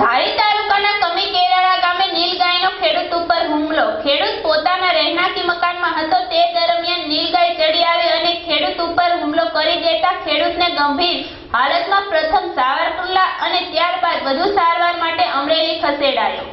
ધારી તાલુકાના કમી કેરાળા ગામે નીલગાયનો ખેડૂત ઉપર હુમલો. ખેડૂત પોતાના રહેણાંકી મકાનમાં હતો. તે દરમિયાન નીલગાય ચડી આવી અને ખેડૂત ઉપર હુમલો કરી દેતા ખેડૂતને ગંભીર હાલતમાં પ્રથમ સાવરકુંડલા અને ત્યારબાદ વધુ સારવાર માટે અમરેલી ખસેડાયો.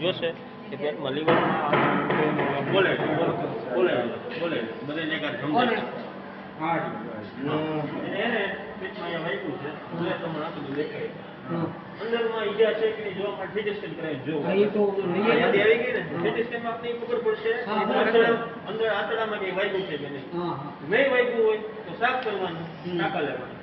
જોશે કે પેટમાં લીવરમાં બોલે બોલે બોલે બધે હાથ સમજાય. એને એને પેટમાં અહીંયા વાગ્યું છે. બોલે તમને આખું દેખાય. અંદરમાં ઈજા છે કે નહીં જોવા માટે CT scan કરાવીને જોવું. હા, એ તો લઈ આ આવે. યાદી આવી ગઈ ને? CT scan માં આપણને ઈ ખબર પડશે અંદર છે કે નહીં? નહીં હોય તો સાફ કરવાનું નાકા લેવાનું